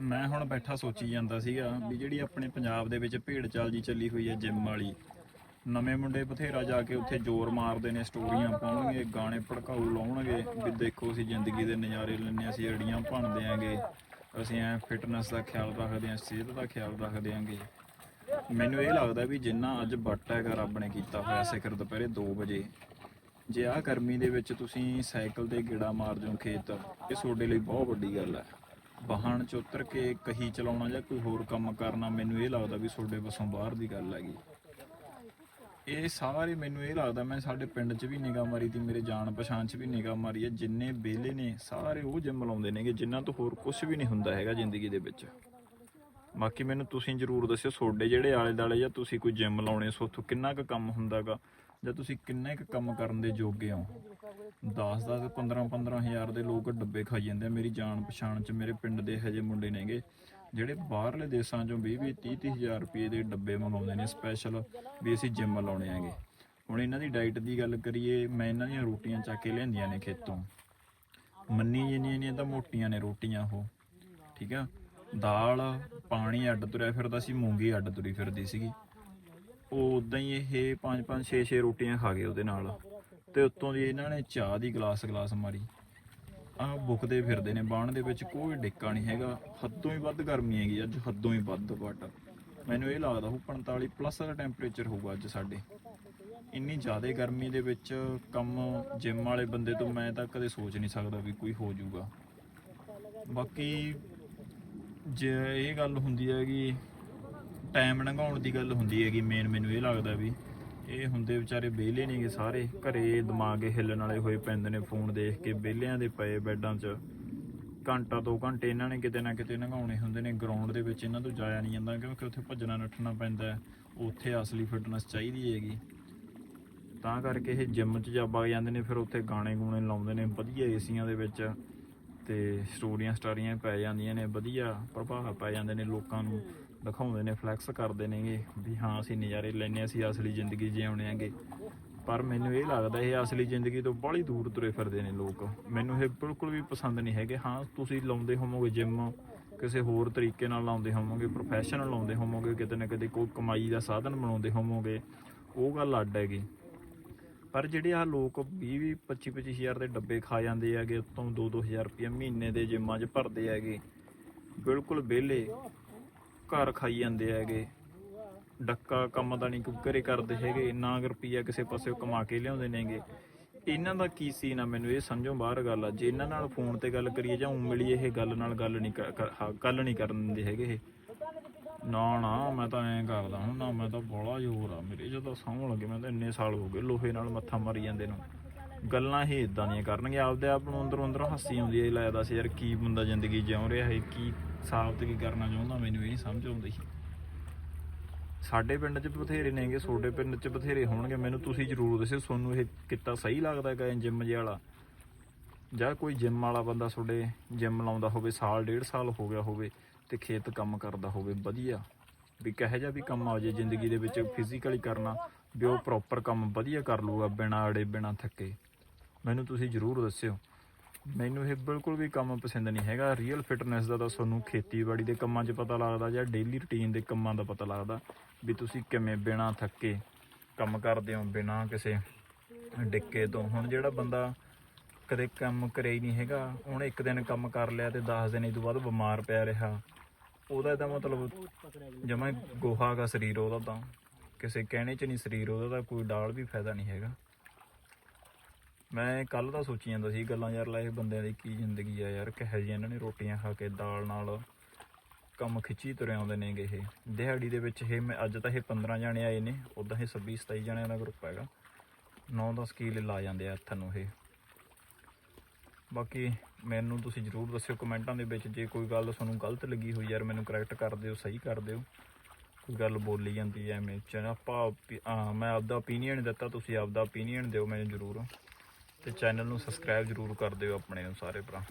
ਮੈਂ ਹੁਣ ਬੈਠਾ ਸੋਚੀ ਜਾਂਦਾ ਸੀਗਾ ਵੀ ਜਿਹੜੀ ਆਪਣੇ ਪੰਜਾਬ ਦੇ ਵਿੱਚ ਭੇਡ ਚਾਲ ਜੀ ਚੱਲੀ ਹੋਈ ਹੈ ਜਿਮ ਵਾਲੀ, ਨਵੇਂ ਮੁੰਡੇ ਬਥੇਰਾ ਜਾ ਕੇ ਉੱਥੇ ਜ਼ੋਰ ਮਾਰਦੇ ਨੇ, ਸਟੋਰੀਆਂ ਪਾਉਣਗੇ, ਗਾਣੇ ਭੜਕਾਊ ਲਾਉਣਗੇ, ਵੀ ਦੇਖੋ ਅਸੀਂ ਜ਼ਿੰਦਗੀ ਦੇ ਨਜ਼ਾਰੇ ਲੈਂਦੇ ਅਸੀਂ ਅੜੀਆਂ ਭੰਨਦੇ ਆਂਗੇ ਅਸੀਂ ਐ ਫਿਟਨੈਸ ਦਾ ਖਿਆਲ ਰੱਖਦੇ ਆਂ ਸਿਹਤ ਦਾ ਖਿਆਲ ਰੱਖਦੇ ਆਂਗੇ ਮੈਨੂੰ ਇਹ ਲੱਗਦਾ ਵੀ ਜਿੰਨਾ ਅੱਜ ਬੱਟ ਹੈਗਾ ਰੱਬ ਨੇ ਕੀਤਾ ਹੋਇਆ ਸਿਖਰ ਦੁਪਹਿਰੇ 2 ਵਜੇ, ਜੇ ਆਹ ਗਰਮੀ ਦੇ ਵਿੱਚ ਤੁਸੀਂ ਸਾਈਕਲ ਤੇ ਗੇੜਾ ਮਾਰ ਜਾਓ ਖੇਤ, ਇਹ ਤੁਹਾਡੇ ਲਈ ਬਹੁਤ ਵੱਡੀ ਗੱਲ ਹੈ। ਵਾਹਣ ਚ ਉਤਰ ਕੇ ਕਹੀ ਚਲਾਉਣਾ ਜਾਂ ਕੋਈ ਹੋਰ ਕੰਮ ਕਰਨਾ, ਮੈਨੂੰ ਇਹ ਲੱਗਦਾ ਵੀ ਤੁਹਾਡੇ ਵੱਸੋਂ ਬਾਹਰ ਦੀ ਗੱਲ ਹੈਗੀ। ਇਹ ਸਾਰੇ ਮੈਨੂੰ ਇਹ ਲੱਗਦਾ, ਮੈਂ ਸਾਡੇ ਪਿੰਡ 'ਚ ਵੀ ਨਿਗਾਹ ਮਾਰੀ ਤੀ, ਮੇਰੇ ਜਾਣ ਪਛਾਣ 'ਚ ਵੀ ਨਿਗਾਹ ਮਾਰੀ ਹੈ ਜਿੰਨੇ ਬੇਲੇ ਨੇ, ਸਾਰੇ ਉਹ ਜਿੰਮ ਲਾਉਂਦੇ ਨੇਗੇ, ਜਿਨ੍ਹਾਂ ਤੋਂ ਹੋਰ ਕੁਝ ਵੀ ਨਹੀਂ ਹੁੰਦਾ ਹੈਗਾ ਜ਼ਿੰਦਗੀ ਦੇ ਵਿੱਚ। ਬਾਕੀ ਮੈਨੂੰ ਤੁਸੀਂ ਜਰੂਰ ਦੱਸਿਓ, ਤੁਹਾਡੇ ਜਿਹੜੇ ਆਲੇ ਦਾਲੇ ਜਾਂ ਤੁਸੀਂ ਕੋਈ ਜਿੰਮ ਲਾਉਣੇ, ਸੋ ਉੱਥੋਂ ਕਿੰਨਾ ਕੁ ਕੰਮ ਹੁੰਦਾਗਾ? ਜਾਂ ਤੁਸੀਂ ਕਿੰਨੇ ਕੁ ਕੰਮ ਕਰਨ ਦੇ ਯੋਗੇ ਹੋ? 10 10 15 15 ਹਜ਼ਾਰ ਦੇ ਲੋਕ ਡੱਬੇ ਖਾਈ ਜਾਂਦੇ ਆ। ਮੇਰੀ ਜਾਣ ਪਛਾਣ ਚ ਮੇਰੇ ਪਿੰਡ ਦੇ ਹਜੇ ਮੁੰਡੇ ਨੇਗੇ, ਜਿਹੜੇ ਬਾਹਰਲੇ ਦੇਸ਼ਾਂ ਚੋਂ 20 20 30 30 ਹਜ਼ਾਰ ਰੁਪਏ ਦੇ ਡੱਬੇ ਮੰਗਾਉਂਦੇ ਨੇ ਸਪੈਸ਼ਲ ਵੀ ਅਸੀਂ ਜਿਮ ਲਾਉਣੇ ਆਂਗੇ ਹੁਣ ਇਹਨਾਂ ਦੀ ਡਾਈਟ ਦੀ ਗੱਲ ਕਰੀਏ, ਮੈਂ ਇਹਨਾਂ ਦੀਆਂ ਰੋਟੀਆਂ ਚੱਕ ਕੇ ਲਿਆਂਦੀਆਂ ਨੇ ਖੇਤੋਂ। ਮੰਨੀ ਜਿੰਨੀਆਂ ਨੇ ਤਾਂ ਮੋਟੀਆਂ ਨੇ ਰੋਟੀਆਂ ਉਹ, ਠੀਕ ਆ? ਦਾਲ, ਪਾਣੀ ਅੱਡ ਤੁਰਿਆ ਫਿਰਦਾ ਸੀ, ਮੂੰਗੀ ਅੱਡ ਤੁਰੀ ਫਿਰਦੀ ਸੀਗੀ। ਉਹ ਉਦਾਂ ਹੀ ਇਹ 5 5 6 6 ਰੋਟੀਆਂ ਖਾ ਗਏ ਉਹਦੇ ਨਾਲ। ਤੇ ਉੱਤੋਂ ਦੀ ਇਹਨਾਂ ਨੇ ਚਾਹ ਦੀ ਗਲਾਸ ਗਲਾਸ ਮਾਰੀ। ਆਹ ਬੁੱਕਦੇ ਫਿਰਦੇ ਨੇ, ਬਾਣ ਦੇ ਵਿੱਚ ਕੋਈ ਡਿੱਕਾ ਨਹੀਂ ਹੈਗਾ। ਹੱਦੋਂ ਹੀ ਵੱਧ ਗਰਮੀ ਹੈਗੀ, ਅੱਜ ਹੱਦੋਂ ਹੀ ਵੱਧ ਵੱਟ ਮੈਨੂੰ ਇਹ ਲੱਗਦਾ ਉਹ 45 ਪਲੱਸ ਦਾ ਟੈਂਪਰੇਚਰ ਹੋਊਗਾ ਅੱਜ ਸਾਡੇ। ਇੰਨੀ ਜ਼ਿਆਦਾ ਗਰਮੀ ਦੇ ਵਿੱਚ ਕੰਮ ਜਿਮ ਵਾਲੇ ਬੰਦੇ ਤੋਂ ਮੈਂ ਤਾਂ ਕਦੇ ਸੋਚ ਨਹੀਂ ਸਕਦਾ ਵੀ ਕੋਈ ਹੋ ਜਾਊਗਾ। ਬਾਕੀ ਜੇ ਇਹ ਗੱਲ ਹੁੰਦੀ ਹੈ ਕਿ ਟਾਈਮ ਲੰਘਾਉਣ ਦੀ ਗੱਲ ਹੁੰਦੀ ਹੈਗੀ ਮੇਨ ਮੈਨੂੰ ਇਹ ਲੱਗਦਾ ਵੀ ਇਹ ਹੁੰਦੇ ਵਿਚਾਰੇ ਵਿਹਲੇ ਨੇਗੇ ਸਾਰੇ, ਘਰੇ ਦਿਮਾਗ ਹਿੱਲਣ ਵਾਲੇ ਹੋਏ ਪੈਂਦੇ ਨੇ ਫੋਨ ਦੇਖ ਕੇ, ਵਿਹਲਿਆਂ ਦੇ ਪਏ ਬੈੱਡਾਂ 'ਚ। ਘੰਟਾ ਦੋ ਘੰਟੇ ਇਹਨਾਂ ਨੇ ਕਿਤੇ ਨਾ ਕਿਤੇ ਲੰਘਾਉਣੇ ਹੁੰਦੇ ਨੇ ਗਰਾਊਂਡ ਦੇ ਵਿੱਚ ਇਹਨਾਂ ਤੋਂ ਜਾਇਆ ਨਹੀਂ ਜਾਂਦਾ ਕਿਉਂਕਿ ਉੱਥੇ ਭੱਜਣਾ ਨੱਠਣਾ ਪੈਂਦਾ ਉੱਥੇ ਅਸਲੀ ਫਿਟਨੈਸ ਚਾਹੀਦੀ ਹੈਗੀ। ਤਾਂ ਕਰਕੇ ਇਹ ਜਿਮ 'ਚ ਜਾ ਵਗ ਜਾਂਦੇ ਨੇ, ਫਿਰ ਉੱਥੇ ਗਾਣੇ ਗੂਣੇ ਲਾਉਂਦੇ ਨੇ, ਵਧੀਆ ਏਸੀਆਂ ਦੇ ਵਿੱਚ ਤੇ ਸਟੋਰੀਆਂ ਸਟਾਰੀਆਂ ਪੈ ਜਾਂਦੀਆਂ ਨੇ, ਵਧੀਆ ਪ੍ਰਭਾਵ ਪੈ ਜਾਂਦੇ ਨੇ ਲੋਕਾਂ ਨੂੰ। ਦਿਖਾਉਂਦੇ ਨੇ ਫਲੈਕਸ ਕਰਦੇ ਨੇਗੇ ਵੀ ਹਾਂ ਅਸੀਂ ਨਜ਼ਾਰੇ ਲੈਨੇ ਅਸੀਂ ਅਸਲੀ ਜ਼ਿੰਦਗੀ ਜਿਉਣੇ ਆਂਗੇ ਪਰ ਮੈਨੂੰ ਇਹ ਲੱਗਦਾ ਇਹ ਅਸਲੀ ਜ਼ਿੰਦਗੀ ਤੋਂ ਬੜੀ ਦੂਰ ਤੁਰੇ ਫਿਰਦੇ ਨੇ ਲੋਕ। ਮੈਨੂੰ ਇਹ ਬਿਲਕੁਲ ਵੀ ਪਸੰਦ ਨਹੀਂ ਹੈਗੇ। ਹਾਂ, ਤੁਸੀਂ ਲਾਉਂਦੇ ਹੋਵੋਗੇ ਜਿਮ ਕਿਸੇ ਹੋਰ ਤਰੀਕੇ ਨਾਲ ਲਾਉਂਦੇ ਹੋਵੋਗੇ ਪ੍ਰੋਫੈਸ਼ਨਲ ਲਾਉਂਦੇ ਹੋਵੋਗੇ, ਕਿਤੇ ਨਾ ਕਿਤੇ ਕੋਈ ਕਮਾਈ ਦਾ ਸਾਧਨ ਬਣਾਉਂਦੇ ਹੋਵੋਗੇ, ਉਹ ਗੱਲ ਅੱਡ ਹੈਗੀ। ਪਰ ਜਿਹੜੇ ਆ ਲੋਕ 20 20 25 25 ਹਜ਼ਾਰ ਦੇ ਡੱਬੇ ਖਾ ਜਾਂਦੇ ਹੈਗੇ, ਉਤੋਂ 2 2000 ਰੁਪਏ ਮਹੀਨੇ ਦੇ ਜਿੰਮਾਂ 'ਚ ਭਰਦੇ ਹੈਗੇ। ਬਿਲਕੁਲ ਵਿਹਲੇ। ਘਰ ਖਾਈ ਜਾਂਦੇ ਹੈਗੇ। ਡੱਕਾ ਕੰਮ ਦਾ ਨਹੀਂ ਘਰੇ ਕਰਦੇ ਹੈਗੇ, ਨਾ ਰੁਪਈਆ ਕਿਸੇ ਪਾਸੇ ਕਮਾ ਕੇ ਲਿਆਉਂਦੇ ਨੇਗੇ। ਇਹਨਾਂ ਦਾ ਕੀ ਸੀ ਨਾ ਮੈਨੂੰ ਇਹ ਸਮਝੋ ਬਾਹਰ ਗੱਲ ਆ। ਜੇ ਇਹਨਾਂ ਨਾਲ ਫੋਨ ਤੇ ਗੱਲ ਕਰੀਏ ਜਾਂ ਉਂ ਮਿਲੀ ਇਹ ਗੱਲ ਨਾਲ ਗੱਲ ਨਹੀਂ ਗੱਲ ਨਹੀਂ ਕਰਨ ਦਿੰਦੇ ਹੈਗੇ ਇਹ। ਨਾ ਨਾ, ਮੈਂ ਤਾਂ ਐਂ ਕਰਦਾ ਹੁਣ ਨਾ, ਮੈਂ ਤਾਂ ਬੋਲਾ ਜ਼ੋਰ ਆ। ਮੇਰੇ ਜਦੋਂ ਸੌਣ ਲੱਗੇ, ਮੈਂ ਤਾਂ ਇੰਨੇ ਸਾਲ ਹੋ ਗਏ ਲੋਹੇ ਨਾਲ ਮੱਥਾ ਮਾਰੀ ਜਾਂਦੇ ਨੂੰ। ਗੱਲਾਂ ਹੀ ਇਦਾਂ ਦੀਆਂ ਕਰਨਗੇ, ਆਪਦੇ ਆਪ ਨੂੰ ਅੰਦਰੋਂ ਅੰਦਰੋਂ ਹਾਸੀ ਆਉਂਦੀ ਹੈ ਲੱਗਦਾ ਸੀ ਯਾਰ ਕੀ ਬੰਦਾ ਜ਼ਿੰਦਗੀ ਜਿਉਂ ਰਿਹਾ ਹੈ, ਕੀ ਸਾਬਤ ਕੀ ਕਰਨਾ ਚਾਹੁੰਦਾ, ਮੈਨੂੰ ਇਹ ਨਹੀਂ ਸਮਝ ਆਉਂਦੀ ਸਾਡੇ ਪਿੰਡ 'ਚ ਬਥੇਰੇ ਨੇਗੇ, ਤੁਹਾਡੇ ਪਿੰਡ 'ਚ ਬਥੇਰੇ ਹੋਣਗੇ, ਮੈਨੂੰ ਤੁਸੀਂ ਜ਼ਰੂਰ ਦੱਸਿਓ, ਤੁਹਾਨੂੰ ਇਹ ਕਿੱਤਾ ਸਹੀ ਲੱਗਦਾ ਹੈਗਾ ਜਿਮ ਜਿਹਾ ਵਾਲਾ? ਜਾਂ ਕੋਈ ਜਿਮ ਵਾਲਾ ਬੰਦਾ ਤੁਹਾਡੇ ਜਿਮ ਲਾਉਂਦਾ ਹੋਵੇ, ਸਾਲ, ਡੇਢ ਸਾਲ ਹੋ ਗਿਆ ਹੋਵੇ, ਤੇ ਖੇਤ ਕੰਮ ਕਰਦਾ ਹੋਵੇ, ਵਧੀਆ। ਵੀ ਕਹੇ ਜਾ ਵੀ ਕੰਮ ਆ ਜੇ ਜ਼ਿੰਦਗੀ ਦੇ ਵਿੱਚ ਫਿਜ਼ੀਕਲੀ ਕਰਨਾ, ਵੀ ਉਹ ਪ੍ਰੋਪਰ ਕੰਮ ਵਧੀਆ ਕਰ ਲੂਗਾ ਬਿਨਾਂ ਅੜੇ, ਬਿਨਾਂ ਥੱਕੇ। ਮੈਨੂੰ ਤੁਸੀਂ ਜ਼ਰੂਰ ਦੱਸਿਓ। ਮੈਨੂੰ ਇਹ ਬਿਲਕੁਲ ਵੀ ਕੰਮ ਪਸੰਦ ਨਹੀਂ ਹੈਗਾ। ਰੀਅਲ ਫਿਟਨੈਸ ਦਾ ਤਾਂ ਤੁਹਾਨੂੰ ਖੇਤੀਬਾੜੀ ਦੇ ਕੰਮਾਂ 'ਚ ਪਤਾ ਲੱਗਦਾ ਜਾਂ ਡੇਲੀ ਰੁਟੀਨ ਦੇ ਕੰਮਾਂ ਦਾ ਪਤਾ ਲੱਗਦਾ ਵੀ ਤੁਸੀਂ ਕਿਵੇਂ ਬਿਨਾਂ ਥੱਕੇ ਕੰਮ ਕਰਦੇ ਹੋ, ਬਿਨਾਂ ਕਿਸੇ ਡਿੱਕੇ ਤੋਂ। ਹੁਣ ਜਿਹੜਾ ਬੰਦਾ ਕਦੇ ਕੰਮ ਕਰਿਆ ਹੀ ਨਹੀਂ ਹੈਗਾ, ਹੁਣ ਇੱਕ ਦਿਨ ਕੰਮ ਕਰ ਲਿਆ ਤੇ 10 ਦਿਨ ਇਹ ਤੋਂ ਬਾਅਦ ਬਿਮਾਰ ਪਿਆ ਰਿਹਾ। ਉਹਦਾ ਤਾਂ ਮਤਲਬ ਜਮਾ ਗੋਹਾ ਦਾ ਸਰੀਰ ਉਹਦਾ ਤਾਂ। ਕਿਸੇ ਕਹਿਣੇ 'ਚ ਨਹੀਂ ਸਰੀਰ ਉਹਦਾ ਤਾਂ ਕੋਈ ਡਾਲ ਵੀ ਫਾਇਦਾ ਨਹੀਂ ਹੈਗਾ। ਮੈਂ ਕੱਲ ਦਾ ਸੋਚੀ ਜਾਂਦਾ ਸੀ ਗੱਲਾਂ ਯਾਰ ਲੈ ਇਹ ਬੰਦਿਆਂ ਦੀ ਕੀ ਜ਼ਿੰਦਗੀ ਆ ਯਾਰ ਕਿਹੋ ਜਿਹੀ ਇਹਨਾਂ ਨੇ ਰੋਟੀਆਂ ਖਾ ਕੇ ਦਾਲ ਨਾਲ ਕੰਮ ਖਿੱਚੀ ਤੁਰੇ ਆਉਂਦੇ ਨੇਗੇ ਇਹ। ਦਿਹਾੜੀ ਦੇ ਵਿੱਚ ਇਹ ਮੈਂ ਅੱਜ ਤਾਂ ਇਹ 15 ਜਾਣੇ ਆਏ ਨੇ ਉਦਾਂ ਇਹ 26 27 ਜਾਣਿਆਂ ਦਾ ਗਰੁੱਪ ਹੈਗਾ। 9-10 ਕੀਲੇ ਲਾ ਜਾਂਦੇ ਆ ਹੱਥਾਂ ਨੂੰ ਇਹ। ਬਾਕੀ ਮੈਨੂੰ ਤੁਸੀਂ ਜਰੂਰ ਦੱਸਿਓ ਕਮੈਂਟਾਂ ਦੇ ਵਿੱਚ ਜੇ ਕੋਈ ਗੱਲ ਤੁਹਾਨੂੰ ਗਲਤ ਲੱਗੀ ਹੋਈ ਯਾਰ ਮੈਨੂੰ ਕਰੈਕਟ ਕਰ ਦਿਓ ਸਹੀ ਕਰ ਦਿਓ। ਕੋਈ ਗੱਲ ਬੋਲੀ ਜਾਂਦੀ ਐ ਐਵੇਂ ਚ ਆਪਾਂ ਹਾਂ, ਮੈਂ ਆਪਦਾ ਓਪੀਨੀਅਨ ਦਿੱਤਾ ਤੁਸੀਂ ਆਪਦਾ ਓਪੀਨੀਅਨ ਦਿਓ ਮੈਨੂੰ ਜਰੂਰ। ਤੇ ਚੈਨਲ ਨੂੰ ਸਬਸਕ੍ਰਾਈਬ ਜਰੂਰ ਕਰ ਦਿਓ ਆਪਣੇ ਨੂੰ ਸਾਰੇ ਭਰਾ।